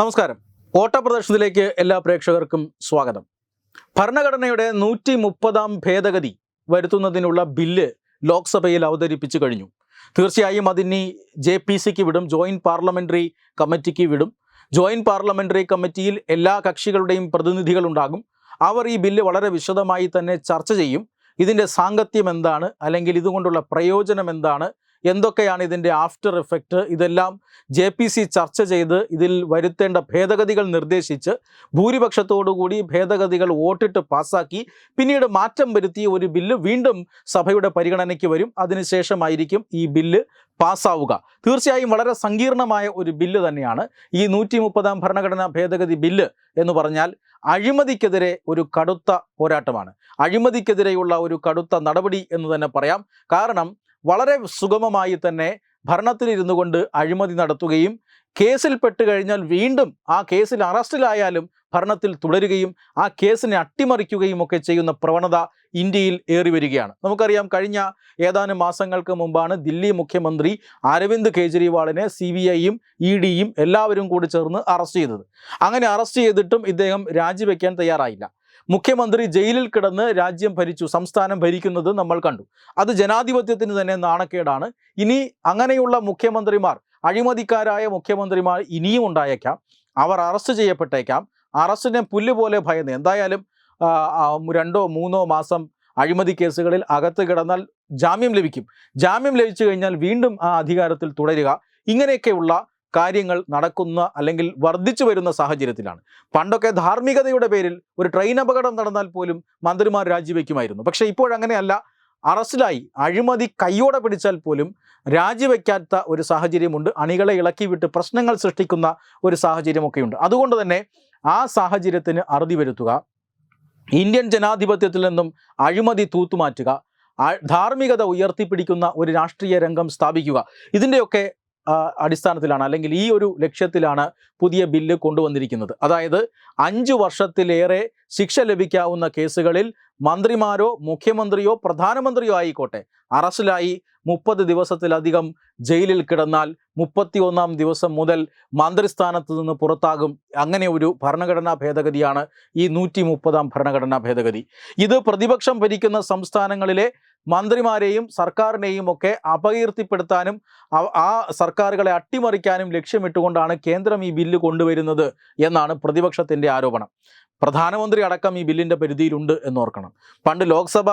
നമസ്കാരം. ഓട്ടപ്രദർശനത്തിലേക്ക് എല്ലാ പ്രേക്ഷകർക്കും സ്വാഗതം. ഭരണഘടനയുടെ നൂറ്റി മുപ്പതാം ഭേദഗതി വരുത്തുന്നതിനുള്ള ബില്ല് ലോക്സഭയിൽ അവതരിപ്പിച്ചു കഴിഞ്ഞു. തീർച്ചയായും അതിനി ജെ പി സിക്ക് വിടും ജോയിന്റ് പാർലമെന്ററി കമ്മിറ്റിക്ക് വിടും. ജോയിന്റ് പാർലമെന്ററി കമ്മിറ്റിയിൽ എല്ലാ കക്ഷികളുടെയും പ്രതിനിധികളുണ്ടാകും അവർ ഈ ബില്ല് വളരെ വിശദമായി തന്നെ ചർച്ച ചെയ്യും. ഇതിന്റെ സാങ്കത്യം എന്താണ്? അല്ലെങ്കിൽ ഇതുകൊണ്ടുള്ള പ്രയോജനം എന്താണ്? എന്തൊക്കെയാണ് ഇതിന്റെ ആഫ്റ്റർ എഫക്റ്റ് ഇതെല്ലാം ജെ പി സി ചർച്ച ചെയ്ത് ഇതിൽ വരുത്തേണ്ട ഭേദഗതികൾ നിർദ്ദേശിച്ച് ഭൂരിപക്ഷത്തോടുകൂടി ഭേദഗതികൾ വോട്ടിട്ട് പാസ്സാക്കി പിന്നീട് മാറ്റം വരുത്തിയ ഒരു ബില്ല് വീണ്ടും സഭയുടെ പരിഗണനയ്ക്ക് വരും. അതിനുശേഷമായിരിക്കും ഈ ബില്ല് പാസ്സാവുക. തീർച്ചയായും വളരെ സങ്കീർണമായ ഒരു ബില്ല് തന്നെയാണ്. ഈ നൂറ്റി മുപ്പതാം ഭരണഘടനാ ഭേദഗതി ബില്ല് എന്ന് പറഞ്ഞാൽ അഴിമതിക്കെതിരെ ഒരു കടുത്ത പോരാട്ടമാണ്. അഴിമതിക്കെതിരെയുള്ള ഒരു കടുത്ത നടപടി എന്ന് തന്നെ പറയാം. കാരണം വളരെ സുഗമമായി തന്നെ ഭരണത്തിലിരുന്നു കൊണ്ട് അഴിമതി നടത്തുകയും കേസിൽപ്പെട്ട് കഴിഞ്ഞാൽ വീണ്ടും ആ കേസിൽ അറസ്റ്റിലായാലും ഭരണത്തിൽ തുടരുകയും ആ കേസിനെ അട്ടിമറിക്കുകയും ഒക്കെ ചെയ്യുന്ന പ്രവണത ഇന്ത്യയിൽ ഏറി വരികയാണ്. നമുക്കറിയാം കഴിഞ്ഞ ഏതാനും മാസങ്ങൾക്ക് മുമ്പാണ് ദില്ലി മുഖ്യമന്ത്രി അരവിന്ദ് കെജ്രിവാളിനെ സി ബി ഐയും ഇ ഡിയും എല്ലാവരും കൂടി ചേർന്ന് അറസ്റ്റ് ചെയ്തത്. അങ്ങനെ അറസ്റ്റ് ചെയ്തിട്ടും ഇദ്ദേഹം രാജിവെക്കാൻ തയ്യാറായില്ല. മുഖ്യമന്ത്രി ജയിലിൽ കിടന്ന് രാജ്യം ഭരിച്ചു സംസ്ഥാനം ഭരിക്കുന്നത് നമ്മൾ കണ്ടു. അത് ജനാധിപത്യത്തിന് തന്നെ നാണക്കേടാണ്. ഇനി അങ്ങനെയുള്ള മുഖ്യമന്ത്രിമാർ അഴിമതിക്കാരായ മുഖ്യമന്ത്രിമാർ ഇനിയും ഉണ്ടായേക്കാം. അവർ അറസ്റ്റ് ചെയ്യപ്പെട്ടേക്കാം. അറസ്റ്റിനെ പുല്ലുപോലെ ഭയന്ന്. എന്തായാലും രണ്ടോ മൂന്നോ മാസം അഴിമതി കേസുകളിൽ അകത്ത് കിടന്നാൽ ജാമ്യം ലഭിക്കും. ജാമ്യം ലഭിച്ചു കഴിഞ്ഞാൽ വീണ്ടും ആ അധികാരത്തിൽ തുടരുക. ഇങ്ങനെയൊക്കെയുള്ള കാര്യങ്ങൾ നടക്കുന്ന അല്ലെങ്കിൽ വർദ്ധിച്ചു വരുന്ന സാഹചര്യത്തിലാണ്. പണ്ടൊക്കെ ധാർമ്മികതയുടെ പേരിൽ ഒരു ട്രെയിൻ അപകടം നടന്നാൽ പോലും മന്ത്രിമാർ രാജിവെക്കുമായിരുന്നു. പക്ഷേ ഇപ്പോഴങ്ങനെയല്ല അറസ്റ്റിലായി. അഴിമതി കയ്യോടെ പിടിച്ചാൽ പോലും രാജിവെക്കാത്ത ഒരു സാഹചര്യമുണ്ട്. അണികളെ ഇളക്കിവിട്ട് പ്രശ്നങ്ങൾ സൃഷ്ടിക്കുന്ന ഒരു സാഹചര്യമൊക്കെയുണ്ട്. അതുകൊണ്ട് തന്നെ ആ സാഹചര്യത്തിന് അറുതി വരുത്തുക ഇന്ത്യൻ ജനാധിപത്യത്തിൽ നിന്നും അഴിമതി തൂത്തുമാറ്റുക ധാർമ്മികത ഉയർത്തിപ്പിടിക്കുന്ന ഒരു രാഷ്ട്രീയ രംഗം സ്ഥാപിക്കുക ഇതിന്റെയൊക്കെ അടിസ്ഥാനത്തിലാണ് അല്ലെങ്കിൽ ഈ ഒരു ലക്ഷ്യത്തിലാണ് പുതിയ ബില്ല് കൊണ്ടുവന്നിരിക്കുന്നത്. അതായത് അഞ്ച് വർഷത്തിലേറെ ശിക്ഷ ലഭിക്കാവുന്ന കേസുകളിൽ മന്ത്രിമാരോ മുഖ്യമന്ത്രിയോ പ്രധാനമന്ത്രിയോ ആയിക്കോട്ടെ അറസ്റ്റിലായി മുപ്പത് ദിവസത്തിലധികം ജയിലിൽ കിടന്നാൽ മുപ്പത്തി ഒന്നാം ദിവസം മുതൽ മന്ത്രിസ്ഥാനത്ത് നിന്ന് പുറത്താകും. അങ്ങനെ ഒരു ഭരണഘടനാ ഭേദഗതിയാണ് ഈ നൂറ്റി മുപ്പതാം ഭരണഘടനാ ഭേദഗതി. ഇത് പ്രതിപക്ഷം ഭരിക്കുന്ന സംസ്ഥാനങ്ങളിലെ മന്ത്രിമാരെയും സർക്കാരിനെയും ഒക്കെ അപകീർത്തിപ്പെടുത്താനും ആ സർക്കാരുകളെ അട്ടിമറിക്കാനും ലക്ഷ്യമിട്ടുകൊണ്ടാണ് കേന്ദ്രം ഈ ബില്ല് കൊണ്ടുവരുന്നത് എന്നാണ് പ്രതിപക്ഷത്തിന്റെ ആരോപണം. പ്രധാനമന്ത്രി അടക്കം ഈ ബില്ലിന്റെ പരിധിയിലുണ്ട് എന്നോർക്കണം. പണ്ട് ലോക്സഭ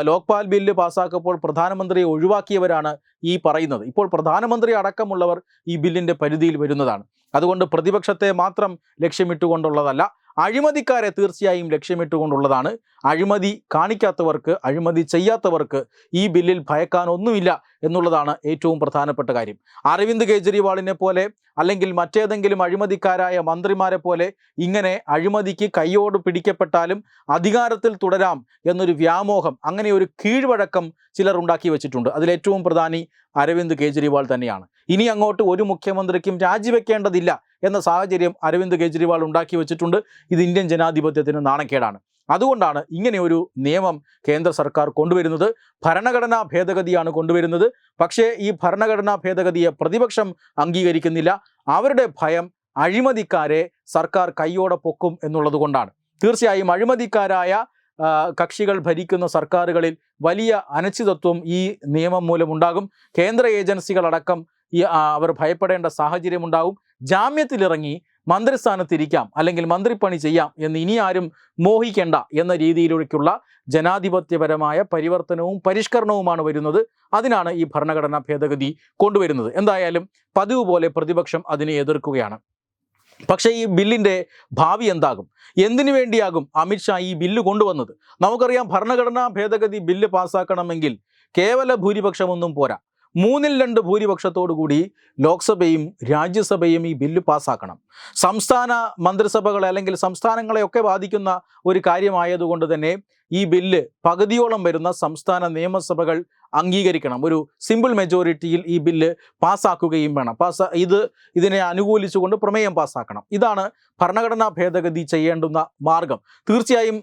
ലോക്പാൽ ബില്ല് പാസ്സാക്കപ്പോൾ പ്രധാനമന്ത്രിയെ ഒഴിവാക്കിയവരാണ് ഈ പറയുന്നത്. ഇപ്പോൾ പ്രധാനമന്ത്രി അടക്കമുള്ളവർ ഈ ബില്ലിന്റെ പരിധിയിൽ വരുന്നതാണ്. അതുകൊണ്ട് പ്രതിപക്ഷത്തെ മാത്രം ലക്ഷ്യമിട്ടുകൊണ്ടുള്ളതല്ല അഴിമതിക്കാരെ തീർച്ചയായും ലക്ഷ്യമിട്ടുകൊണ്ടുള്ളതാണ്. അഴിമതി കാണിക്കാത്തവർക്ക് അഴിമതി ചെയ്യാത്തവർക്ക് ഈ ബില്ലിൽ ഭയക്കാനൊന്നുമില്ല എന്നുള്ളതാണ് ഏറ്റവും പ്രധാനപ്പെട്ട കാര്യം. അരവിന്ദ് കെജ്രിവാളിനെ പോലെ അല്ലെങ്കിൽ മറ്റേതെങ്കിലും അഴിമതിക്കാരായ മന്ത്രിമാരെ പോലെ ഇങ്ങനെ അഴിമതിക്ക് കൈയോട് പിടിക്കപ്പെട്ടാലും അധികാരത്തിൽ തുടരാം എന്നൊരു വ്യാമോഹം അങ്ങനെ ഒരു കീഴ്വഴക്കം ചിലർ ഉണ്ടാക്കി വെച്ചിട്ടുണ്ട്. അതിലേറ്റവും പ്രധാനി അരവിന്ദ് കെജ്രിവാൾ തന്നെയാണ്. ഇനി അങ്ങോട്ട് ഒരു മുഖ്യമന്ത്രിക്കും രാജിവെക്കേണ്ടതില്ല എന്ന സാഹചര്യം അരവിന്ദ് കെജ്രിവാൾ ഉണ്ടാക്കി വെച്ചിട്ടുണ്ട്. ഇത് ഇന്ത്യൻ ജനാധിപത്യത്തിന് നാണക്കേടാണ്. അതുകൊണ്ടാണ് ഇങ്ങനെ ഒരു നിയമം കേന്ദ്ര സർക്കാർ കൊണ്ടുവരുന്നത്. ഭരണഘടനാ ഭേദഗതിയാണ് കൊണ്ടുവരുന്നത്. പക്ഷേ ഈ ഭരണഘടനാ ഭേദഗതിയെ പ്രതിപക്ഷം അംഗീകരിക്കുന്നില്ല. അവരുടെ ഭയം അഴിമതിക്കാരെ സർക്കാർ കൈയോടെ പൊക്കും എന്നുള്ളത് കൊണ്ടാണ്. തീർച്ചയായും അഴിമതിക്കാരായ കക്ഷികൾ ഭരിക്കുന്ന സർക്കാരുകളിൽ വലിയ അനിശ്ചിതത്വം ഈ നിയമം മൂലമുണ്ടാകും. കേന്ദ്ര ഏജൻസികളടക്കം ഈ അവർ ഭയപ്പെടേണ്ട സാഹചര്യമുണ്ടാവും. ജാമ്യത്തിലിറങ്ങി മന്ത്രിസ്ഥാനത്തിരിക്കാം അല്ലെങ്കിൽ മന്ത്രിപ്പണി ചെയ്യാം എന്ന് ഇനി ആരും മോഹിക്കേണ്ട എന്ന രീതിയിലേക്കുള്ള ജനാധിപത്യപരമായ പരിവർത്തനവും പരിഷ്കരണവുമാണ് വരുന്നത്. അതിനാണ് ഈ ഭരണഘടനാ ഭേദഗതി കൊണ്ടുവരുന്നത്. എന്തായാലും പതിവ് പോലെ പ്രതിപക്ഷം അതിനെ എതിർക്കുകയാണ്. പക്ഷേ ഈ ബില്ലിന്റെ ഭാവി എന്താകും? എന്തിനു വേണ്ടിയാകും അമിത്ഷാ ഈ ബില്ല് കൊണ്ടുവന്നത്? നമുക്കറിയാം ഭരണഘടനാ ഭേദഗതി ബില്ല് പാസ്സാക്കണമെങ്കിൽ കേവല ഭൂരിപക്ഷമൊന്നും പോരാ. മൂന്നിൽ രണ്ട് ഭൂരിപക്ഷത്തോടു കൂടി ലോക്സഭയും രാജ്യസഭയും ഈ ബില്ല് പാസ്സാക്കണം സംസ്ഥാന മന്ത്രിസഭകളെ അല്ലെങ്കിൽ സംസ്ഥാനങ്ങളെയൊക്കെ ബാധിക്കുന്ന ഒരു കാര്യമായതുകൊണ്ട് തന്നെ ഈ ബില്ല് പകുതിയോളം വരുന്ന സംസ്ഥാന നിയമസഭകൾ അംഗീകരിക്കണം. ഒരു സിമ്പിൾ മെജോറിറ്റിയിൽ ഈ ബില്ല് പാസ്സാക്കുകയും വേണം. പാസ് ഇത് ഇതിനെ അനുകൂലിച്ചുകൊണ്ട് പ്രമേയം പാസ്സാക്കണം ഇതാണ് ഭരണഘടനാ ഭേദഗതി ചെയ്യേണ്ടുന്ന മാർഗം. തീർച്ചയായും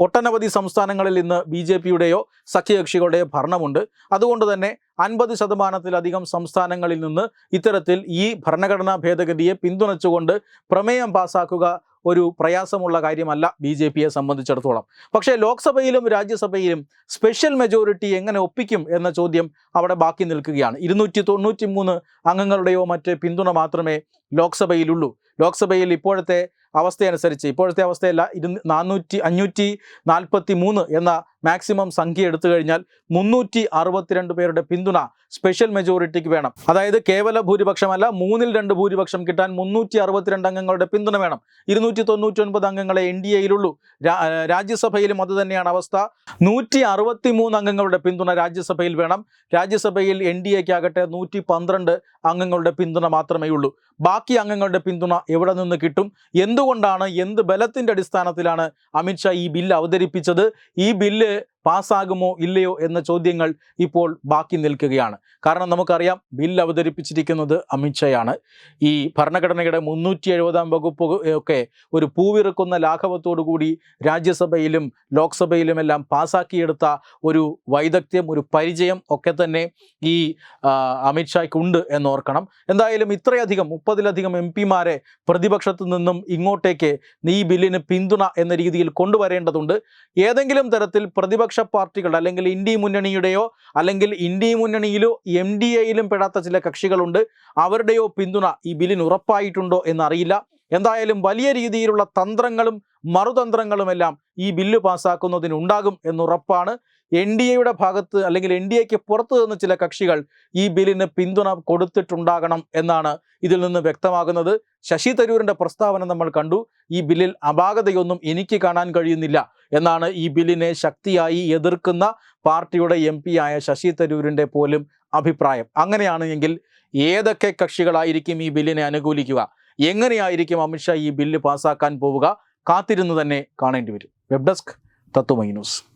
ഒട്ടനവധി സംസ്ഥാനങ്ങളിൽ ഇന്ന് ബി ജെ പിയുടെയോ സഖ്യകക്ഷികളുടെയോ ഭരണമുണ്ട്. അതുകൊണ്ട് തന്നെ അൻപത് ശതമാനത്തിലധികം സംസ്ഥാനങ്ങളിൽ നിന്ന് ഇത്തരത്തിൽ ഈ ഭരണഘടനാ ഭേദഗതിയെ പിന്തുണച്ചുകൊണ്ട് പ്രമേയം പാസാക്കുക ഒരു പ്രയാസമുള്ള കാര്യമല്ല ബി ജെ പിയെ സംബന്ധിച്ചിടത്തോളം. പക്ഷേ ലോക്സഭയിലും രാജ്യസഭയിലും സ്പെഷ്യൽ മെജോറിറ്റി എങ്ങനെ ഒപ്പിക്കും എന്ന ചോദ്യം അവിടെ ബാക്കി നിൽക്കുകയാണ്. ഇരുന്നൂറ്റി തൊണ്ണൂറ്റി മൂന്ന് അംഗങ്ങളുടെയോ മറ്റ് പിന്തുണ മാത്രമേ ലോക്സഭയിലുള്ളൂ. ലോക്സഭയിൽ ഇപ്പോഴത്തെ അവസ്ഥയനുസരിച്ച് ഇപ്പോഴത്തെ അവസ്ഥയല്ല ഇരു നാനൂറ്റി അഞ്ഞൂറ്റി നാൽപ്പത്തി മൂന്ന് എന്ന മാക്സിമം സംഖ്യ എടുത്തു കഴിഞ്ഞാൽ മുന്നൂറ്റി അറുപത്തിരണ്ട് പേരുടെ പിന്തുണ സ്പെഷ്യൽ മെജോറിറ്റിക്ക് വേണം. അതായത് കേവല ഭൂരിപക്ഷമല്ല മൂന്നിൽ രണ്ട് ഭൂരിപക്ഷം കിട്ടാൻ മുന്നൂറ്റി അറുപത്തിരണ്ട് അംഗങ്ങളുടെ പിന്തുണ വേണം. ഇരുന്നൂറ്റി തൊണ്ണൂറ്റി ഒൻപത് അംഗങ്ങളെ എൻ ഡി എയിലുള്ളൂ. രാജ്യസഭയിലും അത് തന്നെയാണ് അവസ്ഥ. നൂറ്റി അറുപത്തി മൂന്ന് അംഗങ്ങളുടെ പിന്തുണ രാജ്യസഭയിൽ വേണം. രാജ്യസഭയിൽ എൻ ഡി എക്കാകട്ടെ നൂറ്റി പന്ത്രണ്ട് അംഗങ്ങളുടെ പിന്തുണ മാത്രമേ ഉള്ളൂ. ബാക്കി അംഗങ്ങളുടെ പിന്തുണ എവിടെ നിന്ന് കിട്ടും? എന്തുകൊണ്ടാണ്? എന്ത് ബലത്തിന്റെ അടിസ്ഥാനത്തിലാണ് അമിത്ഷാ ഈ ബില്ല് അവതരിപ്പിച്ചത്? ഈ ബില്ല് it. പാസ്സാകുമോ ഇല്ലയോ എന്ന ചോദ്യങ്ങൾ ഇപ്പോൾ ബാക്കി നിൽക്കുകയാണ്. കാരണം നമുക്കറിയാം ബിൽ അവതരിപ്പിച്ചിരിക്കുന്നത് അമിത്ഷായാണ്. ഈ ഭരണഘടനയുടെ മുന്നൂറ്റി എഴുപതാം വകുപ്പ് ഒക്കെ ഒരു പൂവിറുക്കുന്ന ലാഘവത്തോടു കൂടി രാജ്യസഭയിലും ലോക്സഭയിലുമെല്ലാം പാസ്സാക്കിയെടുത്ത ഒരു വൈദഗ്ധ്യം ഒരു പരിചയം ഒക്കെ തന്നെ ഈ അമിത്ഷായ്ക്കുണ്ട് എന്നോർക്കണം. എന്തായാലും ഇത്രയധികം മുപ്പതിലധികം എം പിമാരെ പ്രതിപക്ഷത്തു നിന്നും ഇങ്ങോട്ടേക്ക് ഈ ബില്ലിന് പിന്തുണ എന്ന രീതിയിൽ കൊണ്ടുവരേണ്ടതുണ്ട്. ഏതെങ്കിലും തരത്തിൽ പ്രതിപക്ഷ പാർട്ടികൾ അല്ലെങ്കിൽ ഇന്ത്യ മുന്നണിയുടെയോ അല്ലെങ്കിൽ ഇന്ത്യ മുന്നണിയിലോ എം ഡി എയിലും പെടാത്ത ചില കക്ഷികളുണ്ട്. അവരുടെയോ പിന്തുണ ഈ ബില്ലിന് ഉറപ്പായിട്ടുണ്ടോ എന്നറിയില്ല. എന്തായാലും വലിയ രീതിയിലുള്ള തന്ത്രങ്ങളും മറുതന്ത്രങ്ങളുമെല്ലാം ഈ ബില്ല് പാസ്സാക്കുന്നതിനുണ്ടാകും എന്നുറപ്പാണ്. എൻ ഡി എയുടെ ഭാഗത്ത് അല്ലെങ്കിൽ എൻ ഡി എക്ക് പുറത്തു നിന്ന് ചില കക്ഷികൾ ഈ ബില്ലിന് പിന്തുണ കൊടുത്തിട്ടുണ്ടാകണം എന്നാണ് ഇതിൽ നിന്ന് വ്യക്തമാകുന്നത്. ശശി തരൂരിന്റെ പ്രസ്താവന നമ്മൾ കണ്ടു. ഈ ബില്ലിൽ അപാകതയൊന്നും എനിക്ക് കാണാൻ കഴിയുന്നില്ല എന്നാണ് ഈ ബില്ലിനെ ശക്തിയായി എതിർക്കുന്ന പാർട്ടിയുടെ എം ആയ ശശി തരൂരിന്റെ പോലും അഭിപ്രായം. അങ്ങനെയാണെങ്കിൽ ഏതൊക്കെ കക്ഷികളായിരിക്കും ഈ ബില്ലിനെ അനുകൂലിക്കുക? എങ്ങനെയായിരിക്കും അമിത്ഷാ ഈ ബില്ല് പാസ്സാക്കാൻ പോവുക? കാത്തിരുന്ന് തന്നെ കാണേണ്ടി വരും. Web desk Tatwamayi news.